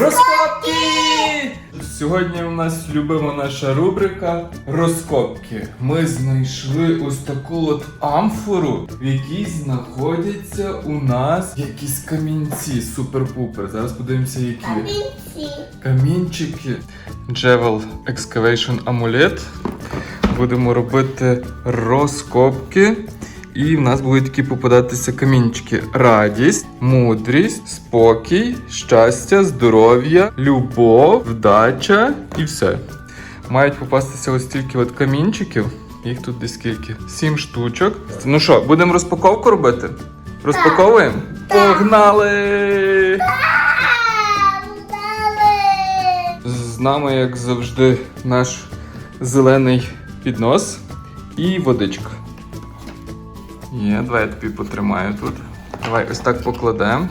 Розкопки! Сьогодні у нас любима наша рубрика Розкопки. Ми знайшли ось таку от амфору, в якій знаходяться у нас якісь камінці. Супер-пупер. Зараз подивимося, які. Камінці. Камінчики. Джевел Excavation Amulet. Будемо робити розкопки. І в нас будуть такі попадатися камінчики: радість, мудрість, спокій, щастя, здоров'я, любов, вдача і все. Мають попастися ось стільки от камінчиків. Їх тут десь скільки? Сім штучок. Ну що, будемо розпаковку робити? Розпаковуємо? Погнали! З нами, як завжди, наш зелений піднос і водичка. Є, давай я тобі потримаю тут. Давай ось так покладемо.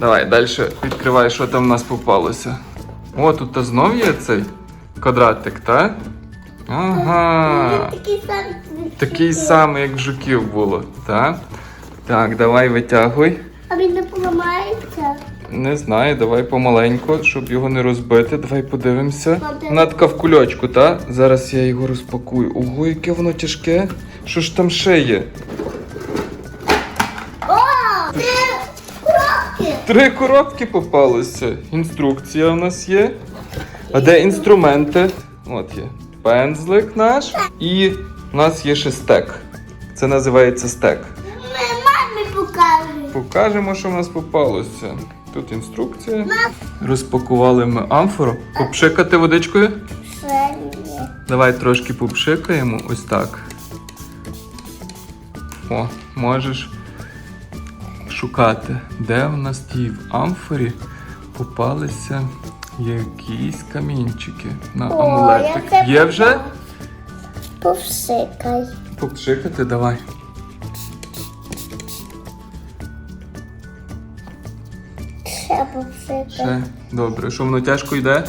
Давай, далі відкривай, що там в нас попалося. О, тут та знов є цей квадратик, так? Ага. Такий самий. Такий самий, як жуків було, так? Так, давай витягуй. А він не поламається. Не знаю, давай помаленьку, щоб його не розбити. Давай подивимося. Надка в кульочку, та? Зараз я його розпакую. Ого, яке воно тяжке. Що ж там ще є? О! Це коробки. Три коробки попалося. Інструкція у нас є. А де інструменти? От є. Пензлик наш. І у нас є ще стек. Це називається стек. Ми мамі покажемо. Покажемо, що в нас попалося. Тут інструкція. Розпакували ми амфору. Попшикати водичкою. Давай трошки попшикаємо ось так. О, можеш шукати, де в нас ті в амфорі попалися якісь камінчики на О, амулетик. я це Є вже? Повсикай. Попшикати, давай. Ще повсикай. Ще. Добре. Що воно тяжко йде?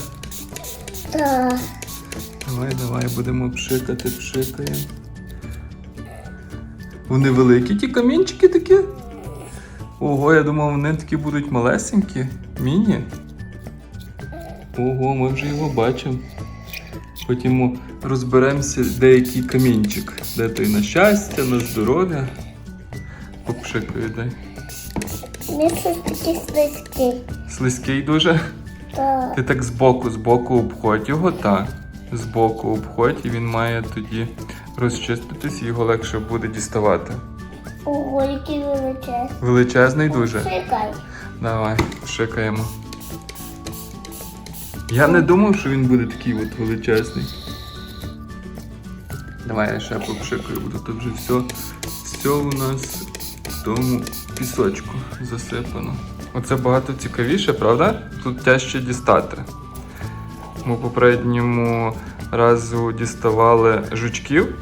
Так. Давай, давай, будемо пшикати, пшикаємо. Вони великі, ті камінчики такі. Ого, я думав, вони такі будуть малесенькі, міні. Ого, ми вже його бачимо. Потім розберемося, де який камінчик. Де той на щастя, на здоров'я. Попшикаю, дай. Такий слизький. Слизький дуже. Так. Ти так збоку, збоку обходь його, так. Збоку обходь, і він має тоді розчиститись, і його легше буде діставати. Ого, який величезний. Величезний дуже. Шикай. Давай, шикаємо. Я не думав, що він буде такий от величезний. Давай я ще попшикаю, бо тут вже все, все у нас в тому пісочку засипано. Оце багато цікавіше, правда? Тут тяжче дістати. Ми попередньому разу діставали жучків,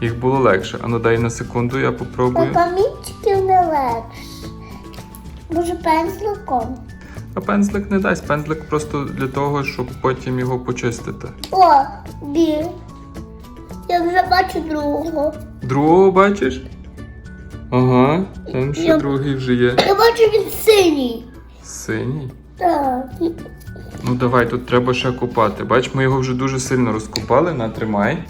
їх було легше. Ану дай на секунду, я попробую. камінчиків не легше. Може пензликом? А пензлик не дасть, пензлик просто для того, щоб потім його почистити. О, біль. Я вже бачу другого. Другого бачиш? Ага, там ще Я- другий вже є. Я бачу він синій. Синій. Так. Ну давай, тут треба ще купати. Бач, ми його вже дуже сильно розкопали, натримай.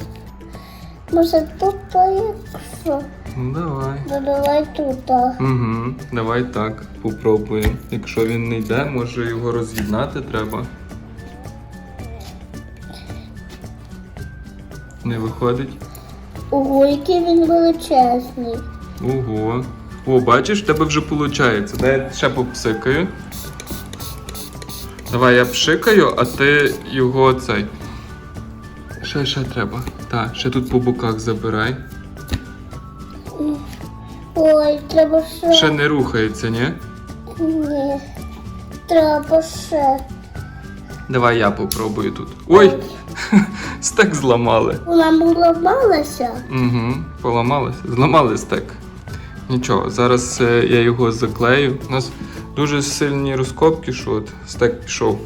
Може тут то якщо? Ну давай. Ну давай тут. Угу, давай так, попробуємо. Якщо він не йде, може його роз'єднати треба. Не виходить. Ого, який він величезний. Ого. О, бачиш, в тебе вже виходить. Дай я ще попсикаю. Давай я пшикаю, а ти його цей. Ще, ще треба. Так, ще тут по боках забирай. Ой, треба ще. Ще не рухається, ні? Ні. Треба ще. Давай я попробую тут. Ой! Стек зламали. Вона поламалася. Угу, поламалося. Зламали стек. Нічого, зараз е, я його заклею. У нас дуже сильні розкопки, що от стек пішов.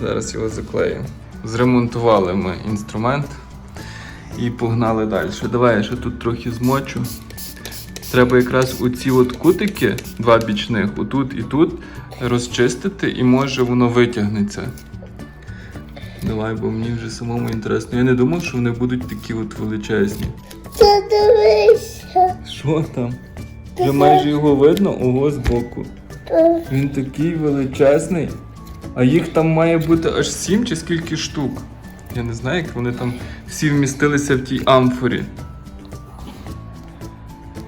Зараз його заклею. Зремонтували ми інструмент і погнали далі. Давай я ще тут трохи змочу. Треба якраз у ці от кутики, два бічних, отут і тут, розчистити і може воно витягнеться. Давай, бо мені вже самому інтересно. Я не думав, що вони будуть такі от величезні. Це дивися. Що там? Вже майже його видно, ого, збоку. Він такий величезний. А їх там має бути аж сім чи скільки штук. Я не знаю, як вони там всі вмістилися в тій амфорі.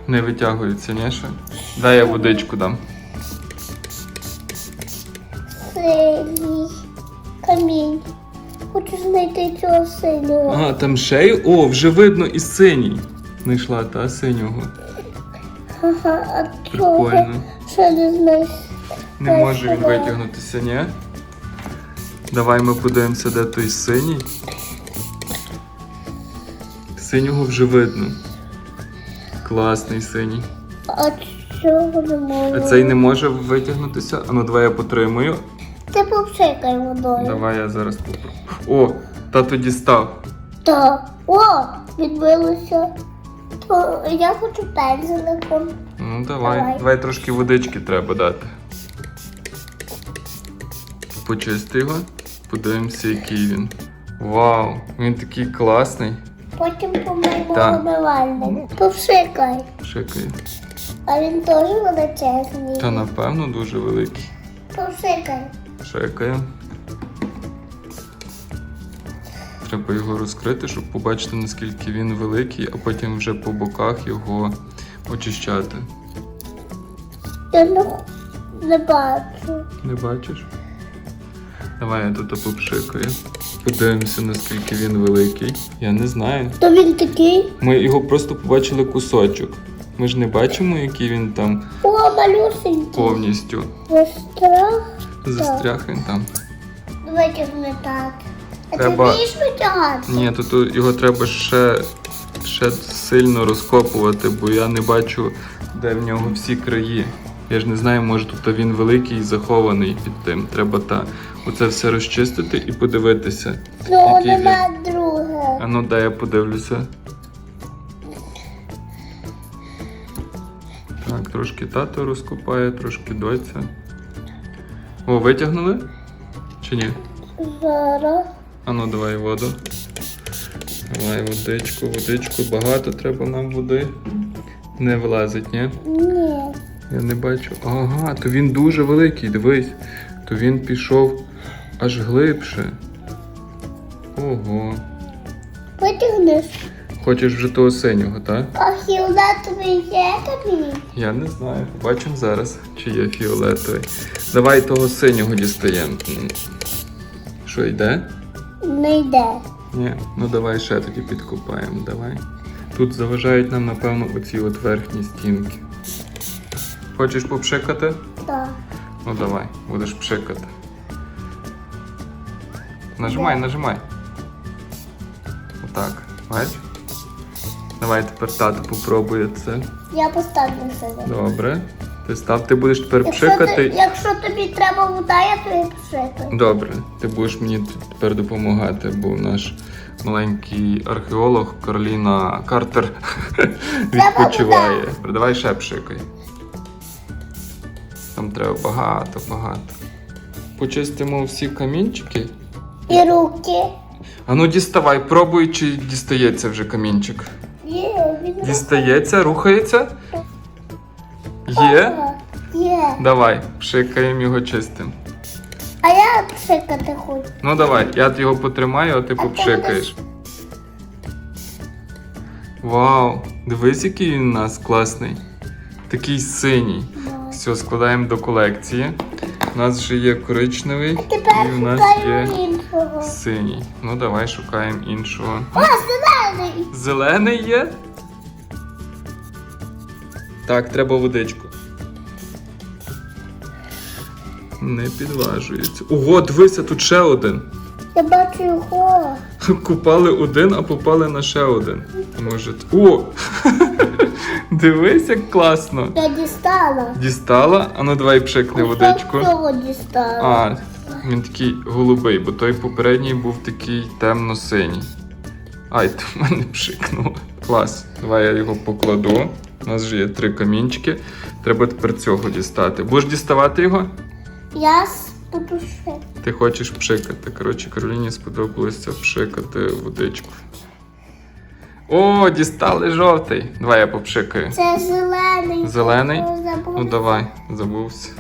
Не витягуються, ні ще? Дай я водичку дам. синій камінь. Хочу знайти цього синього. Ага, там ще й. О, вже видно і синій. Знайшла та синього. Ага, а цього Прикольно. ще не знаю. Не може він витягнутися, ні? Давай ми подивимося, де той синій. Синього вже видно. Класний синій. А цього не можу. А цей не може витягнутися. А ну давай я потримаю. Ти попшикай водою. Давай я зараз попробую. О, тато дістав. Так. О, відбилося. То я хочу пензликом. Ну давай. Давай. Давай трошки водички треба дати. Почисти його. Подивимося, який він. Вау, він такий класний. Потім помиємо Так. Попшикай. Шикає. А він теж величезний. Та напевно дуже великий. Попшикай. Шикає. Треба його розкрити, щоб побачити, наскільки він великий, а потім вже по боках його очищати. Я не, не бачу. Не бачиш? Давай я тут попшикаю. Подивимося, наскільки він великий. Я не знаю. То він такий. Ми його просто побачили кусочок. Ми ж не бачимо, який він там О, малюсенький. повністю Застрах. застряг він там. Витягни так. А Треба- ти вмієш витягати? Ні, то тут його треба ще, ще сильно розкопувати, бо я не бачу, де в нього всі краї. Я ж не знаю, може тут він великий і захований під тим. Треба та оце все розчистити і подивитися. Ну, Який він? нема друге. А ну дай я подивлюся. Так, трошки тато розкопає, трошки доця. О, витягнули? Чи ні? Зараз. А ну давай воду. Давай водичку, водичку. Багато треба нам води. Не вилазить, ні? Ні. Я не бачу. Ага, то він дуже великий, дивись. То він пішов аж глибше. Ого. Витягнеш. Хочеш вже того синього, так? А фіолетовий є камінь? Я не знаю. Побачимо зараз, чи є фіолетовий. Давай того синього дістаємо. Що йде? Не йде. Ні, ну давай ще тоді підкопаємо, давай. Тут заважають нам, напевно, оці от верхні стінки. Хочеш попшикати? Так. Ну давай, будеш пшикати. Нажимай, нажимай. Отак. Бач? Давай тепер тато попробує це. Я поставлю себе. Добре. Ти став, ти будеш тепер Якщо, ти, пшикати. якщо тобі треба вода, я тобі пшикаю. Добре, ти будеш мені тепер допомагати, бо наш маленький археолог Кароліна Картер відпочиває. Давай ще пшикай. Там треба багато, багато. Почистимо всі камінчики. І руки. А ну діставай, пробуй, чи дістається вже камінчик. Є, він Дістається, рухається. Є? Є. Давай, пшикаємо його чистим. А я пшикати хочу. Ну давай, я його потримаю, а ти попшикаєш. Вау! Дивись, який він у нас класний. Такий синій. Все, складаємо до колекції. У нас вже є коричневий і у нас є іншого. синій. Ну давай шукаємо іншого. О, зелений. Зелений є? Так, треба водичку. Не підважується. Ого, дивися, тут ще один. Я бачу його. Купали один, а попали на ще один. Може. О! Дивись, як класно. Я дістала. Дістала, а ну давай пшикни водичку. Цього дістала. А, він такий голубий, бо той попередній був такий темно-синій. Ай, ти в мене пшикнуло. Клас. Давай я його покладу. У нас вже є три камінчики. Треба тепер цього дістати. Будеш діставати його? Я буду шити. Ти хочеш пшикати. Коротше, Кароліні сподобалося пшикати водичку. О, дістали жовтий. Давай я попшикаю. Це зелений. Зелений? Ну давай, забувся.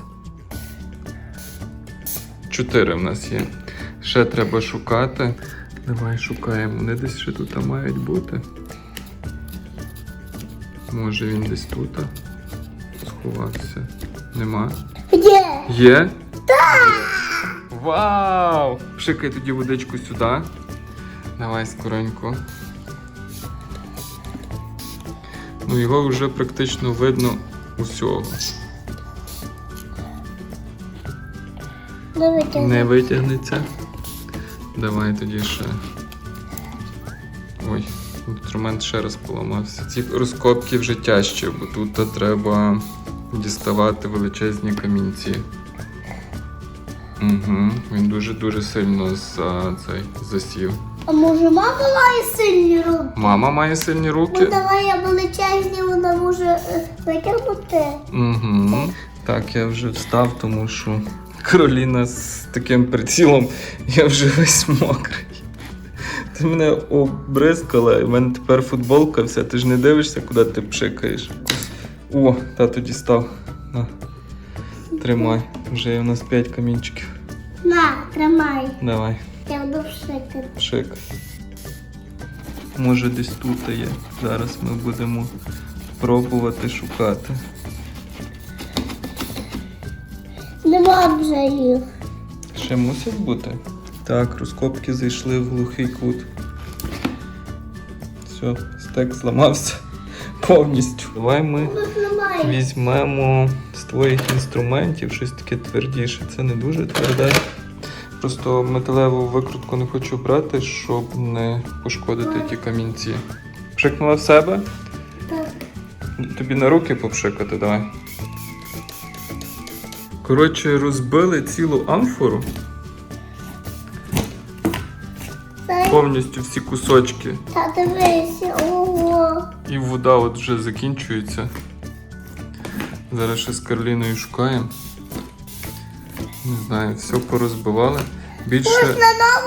Чотири в нас є. Ще треба шукати. Давай шукаємо. Вони десь ще тут мають бути. Може він десь тут сховався. Нема. Є. Є? Так! Вау! Пшикай тоді водичку сюди. Давай скоренько. Ну його вже практично видно усього. Не витягнеться. Давай тоді ще. Ой, інструмент ще раз поламався. Ці розкопки вже тяжче, бо тут треба діставати величезні камінці. Угу, він дуже-дуже сильно за цей засів. А може мама має сильні руки? Мама має сильні Ну руки. давай я величезні, вона може е, витягнути. Угу. Так, я вже встав, тому що Кароліна з таким прицілом, я вже весь мокрий. Ти мене обризкала, і в мене тепер футболка вся. Ти ж не дивишся, куди ти пшикаєш. О, тато дістав. На. Тримай. Вже у нас 5 камінчиків. На, тримай. Давай, Я буду шити. пшик. Може десь тут є. Зараз ми будемо пробувати шукати. Нема вже їх. Ще мусять бути. Так, розкопки зайшли в глухий кут. Все, стек зламався повністю. Давай ми візьмемо твоїх інструментів щось таке твердіше. Це не дуже тверде. Просто металеву викрутку не хочу брати, щоб не пошкодити ті камінці. Пшикнула в себе? Так. Тобі на руки попшикати, давай. Коротше, розбили цілу амфору. Повністю всі кусочки. Та дивися, ого. І вода от вже закінчується. Зараз ще з Кароліною шукаємо. Не знаю, все порозбивали. Більше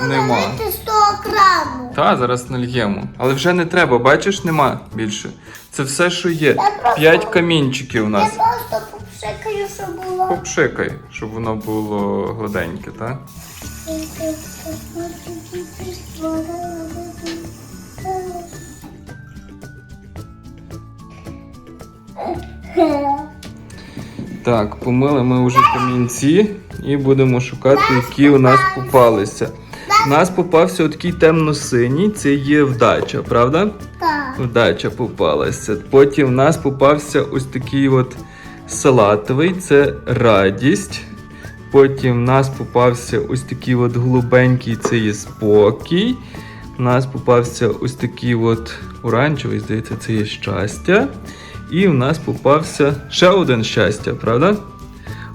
нема. Та, зараз нальємо. Але вже не треба, бачиш, нема більше. Це все, що є. П'ять камінчиків у нас. Я просто попшикаю, щоб було. Попшикай, щоб воно було гладеньке, так? Так, помили ми вже камінці і будемо шукати, які у нас попалися. У нас попався такий темно-синій, це є вдача, правда? Так. Вдача попалася. Потім в нас попався ось такий от салатовий, це радість. Потім в нас попався ось такий от голубенький, це є спокій. У нас попався ось такий от оранжевий, здається, це є щастя. І в нас попався ще один щастя, правда?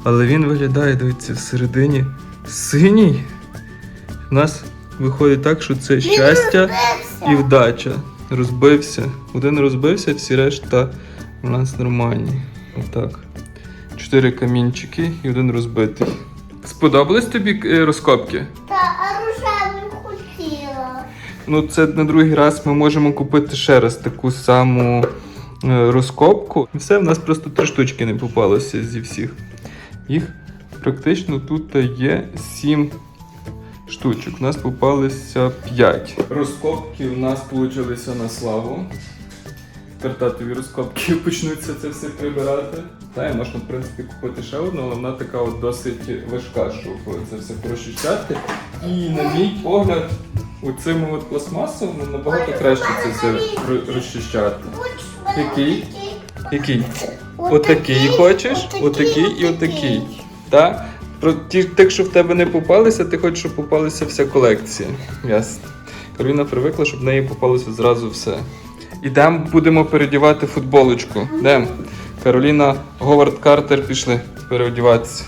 Але він виглядає, дивіться, всередині синій. У нас виходить так, що це щастя і вдача. Розбився. Один розбився, всі решта у нас нормальні. Отак. Чотири камінчики і один розбитий. Сподобались тобі е, розкопки? Та, а рожеву хотіла. Ну, це на другий раз ми можемо купити ще раз таку саму розкопку. І все, в нас просто три штучки не попалося зі всіх. Їх практично тут є сім штучок. У нас попалися п'ять. Розкопки у нас получилися на славу. Тепер татові розкопки почнуться це все прибирати. Та і можна, в принципі, купити ще одну, але вона така от досить важка, щоб це все прочищати. І на мій погляд, оцими от пластмасовими набагато краще це все розчищати. Який? Який? Отакий хочеш? Отакий і отакий. Так? Про ті, тих, що в тебе не попалися, ти хочеш, щоб попалася вся колекція. Ясно. Кароліна привикла, щоб в неї попалося зразу все. Ідемо, будемо переодівати футболочку. Йдемо. Кароліна, Говард Картер пішли переодіватися.